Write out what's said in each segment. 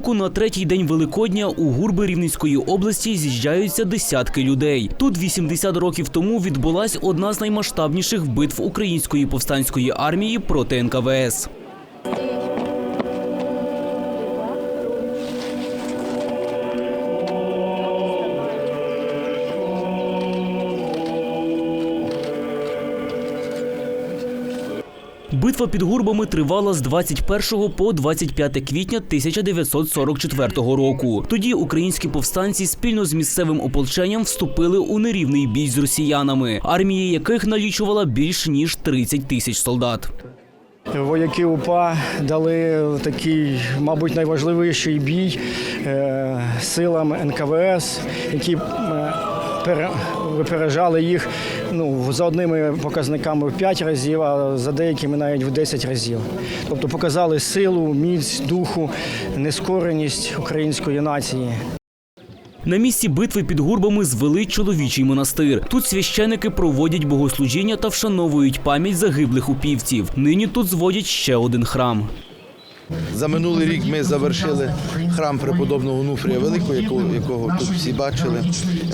Щороку на третій день Великодня у гурби Рівненської області з'їжджаються десятки людей. Тут 80 років тому відбулась одна з наймасштабніших битв української повстанської армії проти НКВС. Битва під гурбами тривала з 21 по 25 квітня 1944 року. Тоді українські повстанці спільно з місцевим ополченням вступили у нерівний бій з росіянами, армія яких налічувала більш ніж 30 тисяч солдат. Вояки УПА дали такий, мабуть, найважливіший бій е, силам НКВС, які випереджали їх ну, за одними показниками в 5 разів, а за деякими навіть в 10 разів. Тобто показали силу, міць духу, нескореність української нації. На місці битви під гурбами звели чоловічий монастир. Тут священики проводять богослужіння та вшановують пам'ять загиблих упівців. Нині тут зводять ще один храм. За минулий рік ми завершили храм преподобного Онуфрія Великого, якого, якого тут всі бачили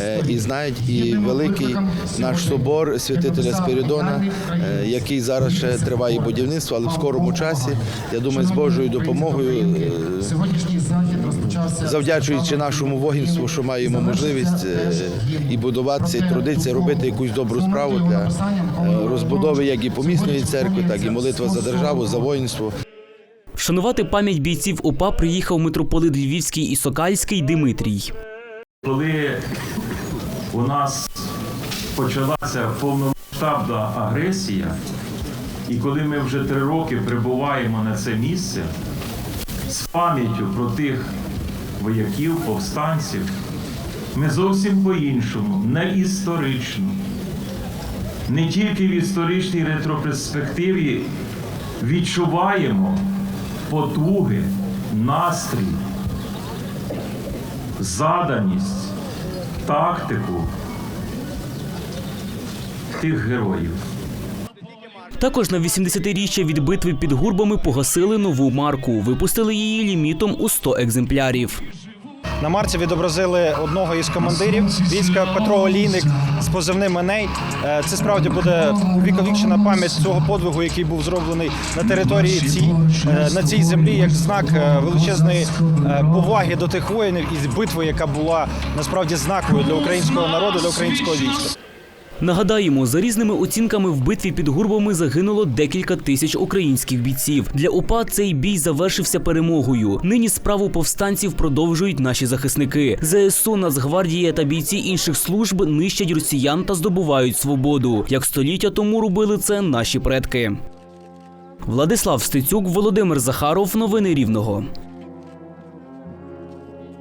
е, і знають, і великий наш собор святителя Спиридона, е, який зараз ще триває будівництво, але в скорому часі, я думаю, з Божою допомогою, е, завдячуючи нашому воїнству, що маємо можливість і будуватися, і трудитися, робити якусь добру справу для розбудови як і помісної церкви, так і молитва за державу, за воїнство. Вшанувати пам'ять бійців УПА приїхав митрополит Львівський і Сокальський Димитрій. Коли у нас почалася повномасштабна агресія, і коли ми вже три роки прибуваємо на це місце з пам'яттю про тих вояків, повстанців, ми зовсім по-іншому, не історично, не тільки в історичній ретропроспективі відчуваємо потуги, настрій, заданість, тактику тих героїв. Також на 80-річчя від битви під гурбами погасили нову марку. Випустили її лімітом у 100 екземплярів. На марці відобразили одного із командирів війська Петро Олійник з позивним Еней. Е, Це справді буде віковічна пам'ять цього подвигу, який був зроблений на території цій, е, на цій землі, як знак е, величезної поваги до тих воїнів і битви, яка була насправді знаковою для українського народу, для українського війська. Нагадаємо, за різними оцінками в битві під гурбами загинуло декілька тисяч українських бійців. Для УПА цей бій завершився перемогою. Нині справу повстанців продовжують наші захисники. ЗСУ, Нацгвардія та бійці інших служб нищать росіян та здобувають свободу. Як століття тому робили це наші предки. Владислав Стецюк, Володимир Захаров. Новини Рівного.